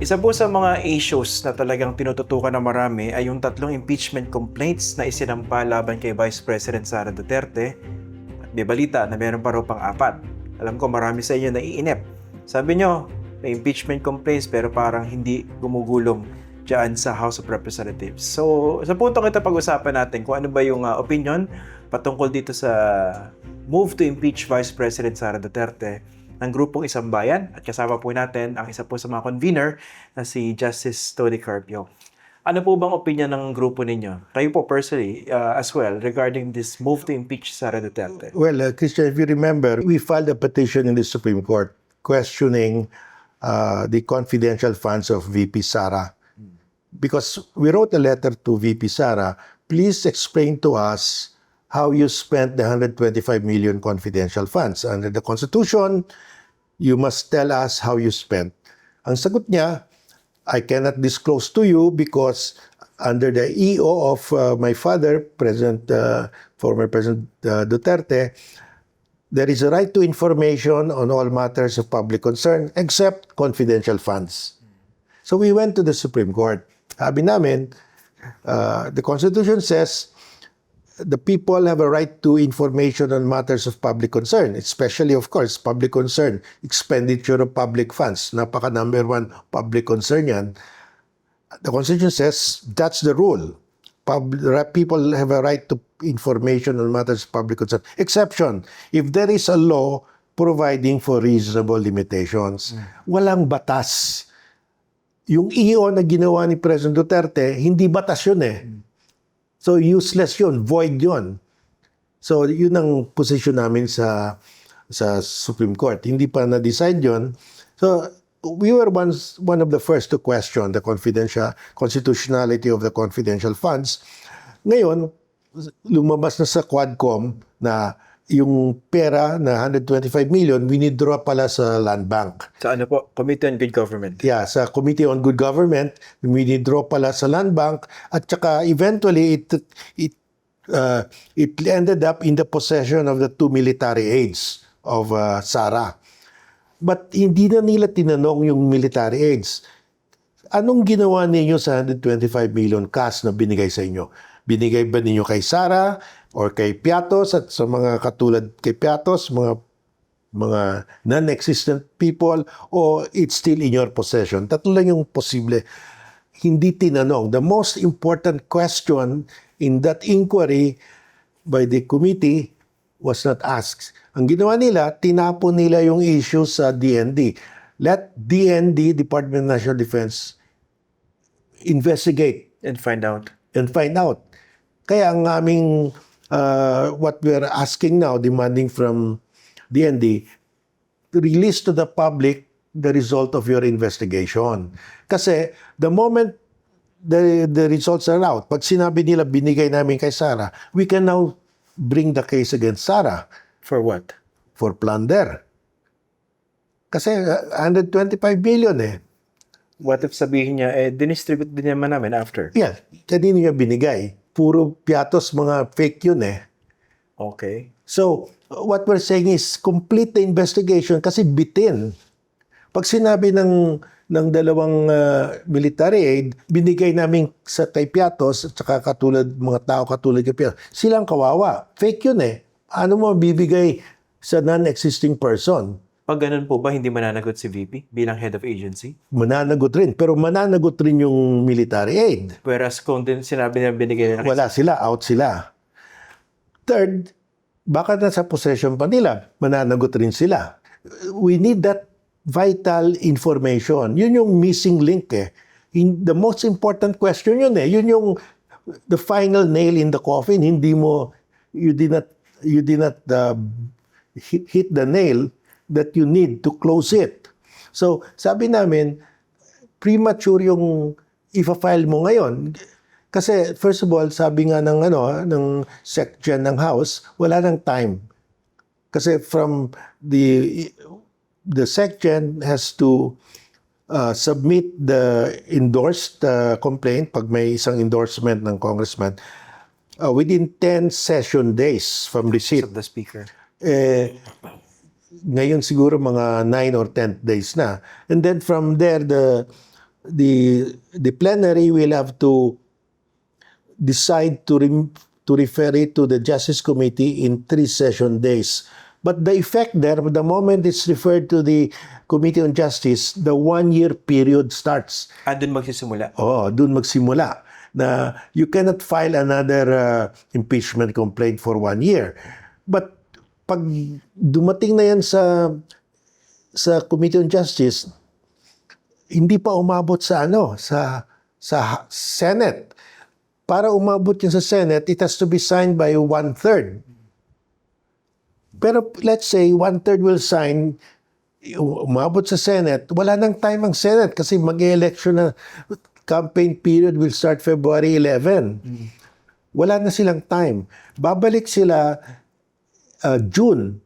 Isa po sa mga issues na talagang tinututukan ng marami ay yung tatlong impeachment complaints na isinampa laban kay Vice President Sara Duterte. At may balita na meron pa raw pang apat. Alam ko marami sa inyo naiinip. Sabi nyo, may impeachment complaints pero parang hindi gumugulong dyan sa House of Representatives. So, sa puntong ito pag-usapan natin kung ano ba yung uh, opinion patungkol dito sa move to impeach Vice President Sara Duterte ng grupong Isang Bayan at kasama po natin ang isa po sa mga convener na si Justice Tony Carpio. Ano po bang opinion ng grupo ninyo? Kayo po personally uh, as well regarding this move to impeach Sara Duterte. Well, uh, Christian, if you remember, we filed a petition in the Supreme Court questioning uh, the confidential funds of VP Sara. Because we wrote a letter to VP Sara, please explain to us how you spent the 125 million confidential funds. Under the Constitution, you must tell us how you spent. Ang sagot niya, I cannot disclose to you because under the EO of uh, my father, President, uh, former President uh, Duterte, there is a right to information on all matters of public concern except confidential funds. So we went to the Supreme Court. Sabi namin, uh, the Constitution says the people have a right to information on matters of public concern, especially, of course, public concern, expenditure of public funds. Napaka number one public concern yan. The Constitution says that's the rule. Pub- people have a right to information on matters of public concern. Exception, if there is a law providing for reasonable limitations. Walang batas. Yung EO na ginawa ni President Duterte, hindi batas yun eh. So useless yun, void yun. So yun ang position namin sa sa Supreme Court. Hindi pa na-decide yun. So we were once one of the first to question the confidential constitutionality of the confidential funds. Ngayon, lumabas na sa Quadcom na yung pera na 125 million, winidraw pala sa Land Bank. Sa ano po? Committee on Good Government. Yeah, sa Committee on Good Government, winidraw pala sa Land Bank at saka eventually it it uh, it ended up in the possession of the two military aides of uh, Sara. But hindi na nila tinanong yung military aides. Anong ginawa ninyo sa 125 million cash na binigay sa inyo? Binigay ba ninyo kay Sara or kay Piatos at sa mga katulad kay Piatos, mga mga non-existent people o it's still in your possession. Tatlo lang yung posible. Hindi tinanong. The most important question in that inquiry by the committee was not asked. Ang ginawa nila, tinapon nila yung issue sa DND. Let DND, Department of National Defense, investigate And find out. and find out. Kaya ang aming uh, what we're asking now, demanding from DND, to release to the public the result of your investigation. Kasi the moment the, the results are out, pag sinabi nila binigay namin kay Sarah, we can now bring the case against Sarah For what? for plunder. Kasi uh, 125 million eh. What if sabihin niya, eh, dinistribute din naman namin after? Yan, kanino niya binigay? Puro piatos mga fake yun eh. Okay. So, what we're saying is complete the investigation kasi bitin. Pag sinabi ng ng dalawang uh, military aid, binigay namin sa kay Piatos at saka katulad mga tao katulad kay Piatos, silang kawawa. Fake yun eh. Ano mo bibigay sa non-existing person? Pag ganun po ba, hindi mananagot si VP bilang head of agency? Mananagot rin. Pero mananagot rin yung military aid. Whereas kung din sinabi niya binigay na Wala sila, out sila. Third, baka nasa possession pa nila, mananagot rin sila. We need that vital information. Yun yung missing link eh. In, the most important question yun eh. Yun yung the final nail in the coffin. Hindi mo, you did not, you did not uh, hit, hit the nail that you need to close it. So, sabi namin, premature yung ifa-file mo ngayon. Kasi first of all, sabi nga ng ano, ng section ng House, wala nang time. Kasi from the the section has to uh, submit the endorsed uh, complaint pag may isang endorsement ng congressman uh, within 10 session days from receipt. of the speaker. Eh, ngayon siguro mga 9 or 10 days na. And then from there, the the the plenary will have to decide to rem- to refer it to the Justice Committee in three session days. But the effect there, the moment it's referred to the Committee on Justice, the one-year period starts. Ah, dun magsisimula. Oh, dun magsimula na you cannot file another uh, impeachment complaint for one year. But pag dumating na yan sa sa Committee on Justice, hindi pa umabot sa ano, sa sa Senate. Para umabot yun sa Senate, it has to be signed by one-third. Pero let's say one-third will sign, umabot sa Senate, wala nang time ang Senate kasi mag-election na campaign period will start February 11. Wala na silang time. Babalik sila uh, June.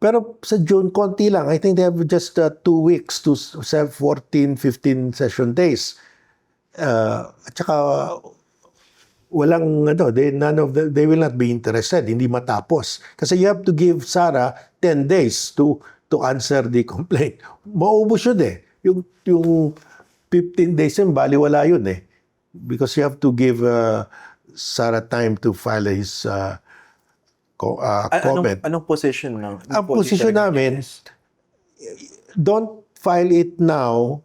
Pero sa June, konti lang. I think they have just uh, two weeks to s- sa 14, 15 session days. Uh, at saka, walang, ano, they, none of the, they will not be interested. Hindi matapos. Kasi you have to give Sarah 10 days to to answer the complaint. Maubos yun eh. Yung, yung 15 days yun, baliwala yun eh. Because you have to give uh, Sarah time to file his uh, co- uh, comment. anong, anong position ng... Ang posisyon namin, don't file it now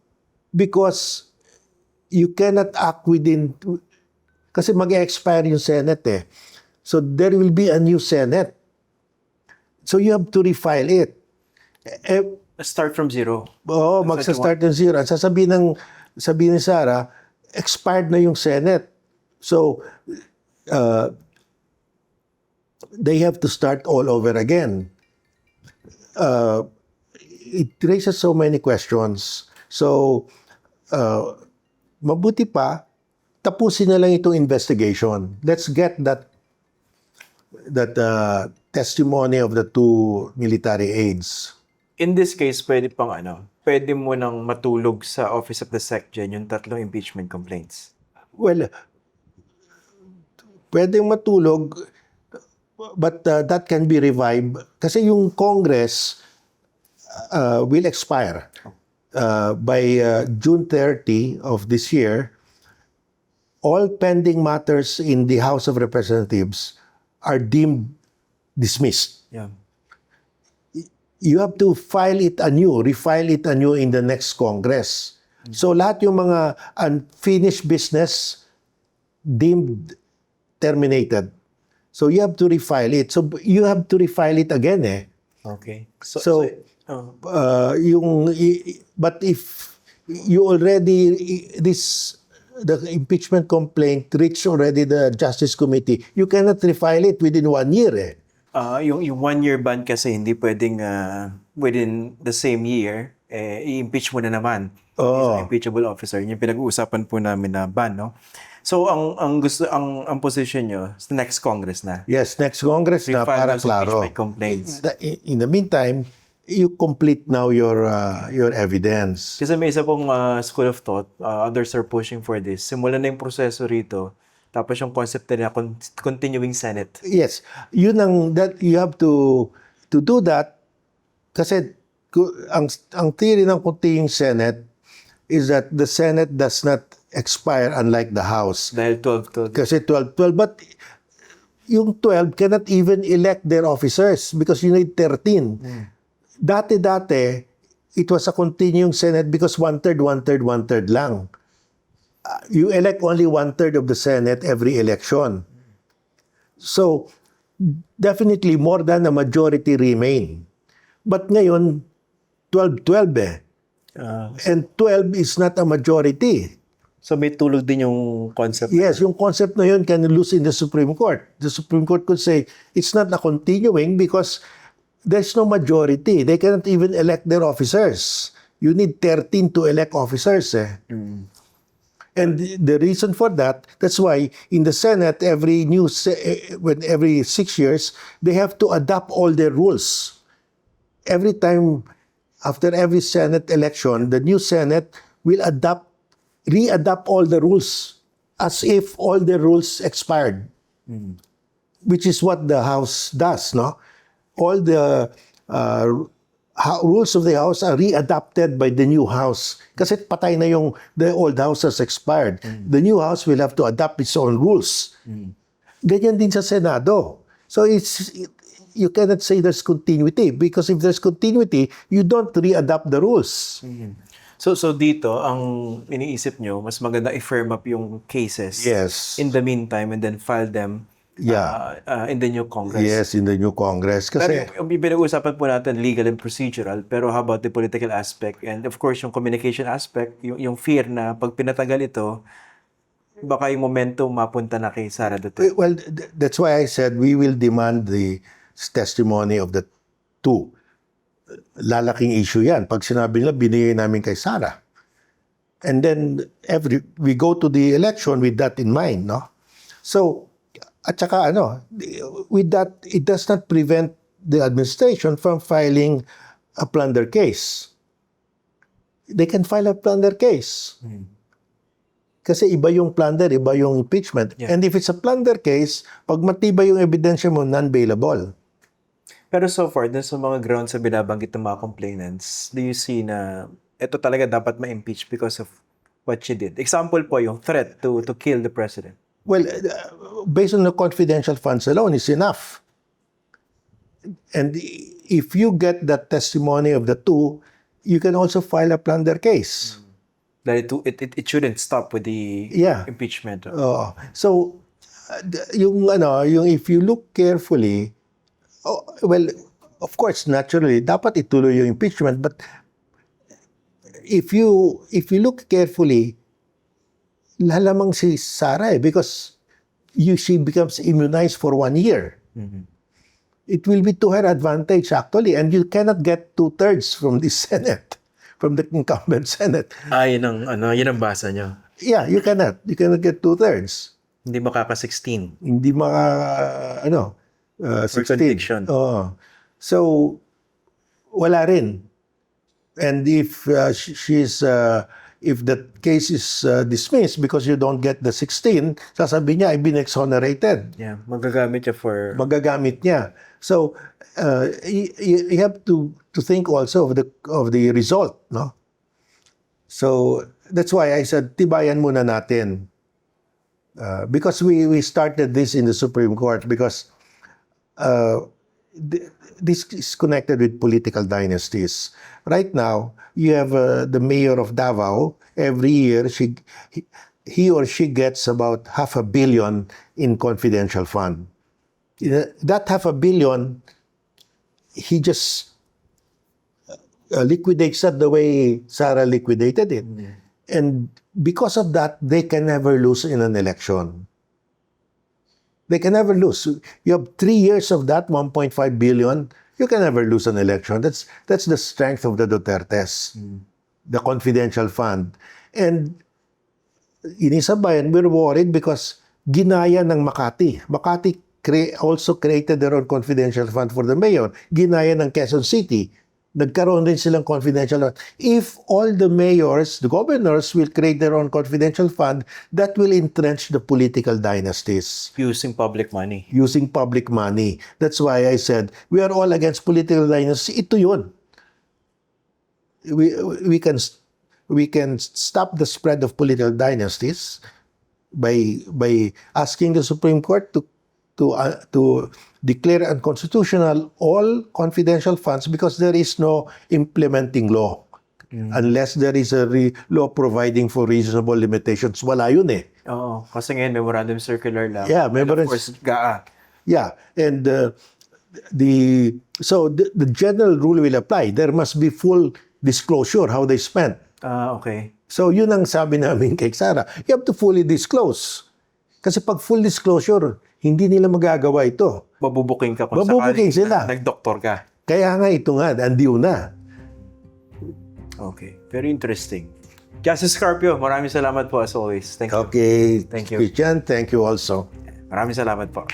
because you cannot act within kasi mag-expire yung Senate eh. So there will be a new Senate. So you have to refile it. Eh, Start from zero. Oo, magsa-start ng zero. Sasabihin ng sabihin ni Sarah, expired na yung Senate. So, uh, they have to start all over again. Uh, it raises so many questions. So, uh, mabuti pa, tapusin na lang itong investigation. Let's get that that uh, testimony of the two military aides. In this case, pwede pang ano, pwede mo nang matulog sa Office of the SecGen yung tatlong impeachment complaints. Well, pwedeng matulog, but uh, that can be revived. Kasi yung Congress uh, will expire uh, by uh, June 30 of this year. All pending matters in the House of Representatives are deemed dismissed. Yeah. you have to file it anew, refile it anew in the next Congress. So lahat yung mga unfinished business deemed terminated. So you have to refile it. So you have to refile it again eh. Okay. So, So, oh, uh, yung i- but if you already this the impeachment complaint reached already the Justice Committee, you cannot refile it within one year eh. ah, yung, yung one-year ban kasi hindi pwedeng ah, within the same year, eh, i-impeach mo na naman. Oo. Isang impeachable officer. Yun Yung pinag-uusapan po namin na ban, no? So, ang ang gusto ang ang position nyo sa next Congress na. Yes, next Congress na para klaro. complaints. The- in the meantime, you complete now your uh, your evidence. Kasi may isa pong ah, school of thought, ah, others are pushing for this. Simulan na yung proseso rito, tapos yung concept na con- continuing Senate. Yes, yun ang that you have to to do that kasi ang ang theory ng continuing Senate is that the Senate does not expire unlike the House. Dahil 12 to... Kasi 12 12 but yung 12 cannot even elect their officers because you need 13. Dati-dati, it was a continuing Senate because one-third, one-third, one-third lang. Uh, you elect only one-third of the Senate every election. So, definitely more than a majority remain. But ngayon, 12-12 eh. ah, And 12 is not a majority. So may tulog din yung concept. Yes, yung concept na yun can lose in the Supreme Court. The Supreme Court could say, it's not a continuing because there's no majority. They cannot even elect their officers. You need 13 to elect officers. Eh. And the- reason for that, that's why in the Senate, every new, eh, when every six years, they have to adopt all their rules. Every time, after every Senate election, the new Senate will adopt, re-adopt all the rules as if all the rules expired. Which is what the House does, no? All the uh, rules of the house are readapted by the new house. Kasi patay na yung the old house has expired. The new house will have to adapt its own rules. Ganyan din sa Senado. So it's you cannot say there's continuity because if there's continuity, you don't readapt the rules. So so dito ang iniisip nyo mas maganda i-firm up yung cases Yes. in the meantime and then file them Yeah. uh, uh, in the new Congress. Yes, in the new Congress. Pero Kasi, yung, yung pinag-uusapan po natin legal and procedural pero how about the political aspect and of course yung communication aspect yung, yung fear na pag pinatagal ito baka yung momentum mapunta na kay Sara Duterte. well, th- that's why I said we will demand the testimony of the two. Lalaking issue yan. Pag sinabi nila, binigay namin kay Sara. And then, every, we go to the election with that in mind, no? So, at saka ano, with that, it does not prevent the administration from filing a plunder case. They can file a plunder case. Kasi iba yung plunder, iba yung impeachment. Yeah. And if it's a plunder case, pag matibay yung ebidensya mo, non-bailable. Pero so far, dun sa mga grounds sa binabanggit ng mga complainants, do you see na ito talaga dapat ma-impeach because of what she did? Example po yung threat to to kill the president. Well, uh, based on the confidential funds alone is enough. And if you get the testimony of the two, you can also file a plunder case. That it, it, it, shouldn't stop with the Yeah. impeachment. Oo. So, uh, yung ano, yung if you look carefully, oh, well, of course, naturally, dapat ituloy yung impeachment, but if you if you look carefully, lalamang si Sara eh, because you she becomes immunized for one year. It will be to her advantage actually, and you cannot get two thirds from the Senate, from the incumbent Senate. Ah, yun ang, ano, yun ang basa nyo. Yeah, you cannot. You cannot get two thirds. Hindi makaka-16. hindi maka ano uh, For 16. conviction. Oo. So wala rin. And if uh, sh- she's uh, if the case is uh, dismissed because you don't get the 16, sasabihin niya I've been exonerated. Yeah, magagamit siya for... Magagamit niya. So uh, y- y- you have to to think also of the of the result, no? So that's why I said tibayan muna natin. Uh, because we we started this in the Supreme Court because uh, th- this is connected with political dynasties. Right now, you have uh, the mayor of Davao. Every year, she he, he or she gets about half a billion in confidential fund. Uh, That half a billion, he just uh, liquidates that the way Sarah liquidated it. And because of that, they can never lose in an election. They can never lose. You have three years of that 1.5 billion. You can never lose an election. That's that's the strength of the Dutertes, the confidential fund. And inisabayan, we're worried because ginaya ng Makati. Makati cre- also created their own confidential fund for the mayor. Ginaya ng Quezon City. Nagkaroon din silang confidential fund. If all the mayors, the governors will create their own confidential fund, that will entrench the political dynasties using public money. using public money. That's why I said, we are all against political dynasty. Ito yun. We, we can we can stop the spread of political dynasties by by asking the Supreme Court to to uh, to declare unconstitutional all confidential funds because there is no implementing law. Unless there is a re- law providing for reasonable limitations, wala yun eh. Oo, kasi ngayon memorandum circular lang. Yeah, And memorandum- of course, GAA. Yeah, and uh, the so the, the general rule will apply. There must be full disclosure how they spent. Ah, okay. So yun ang sabi namin kay Sarah. You have to fully disclose. Kasi pag full disclosure, hindi nila magagawa ito. Babubuking ka kung Babubuking sakaling sila. nag-doktor ka. Kaya nga ito nga, andiyo na. Okay. Very interesting. Justice Scarpio, maraming salamat po as always. Thank you. Okay. Thank you. Christian, thank you also. Maraming salamat po.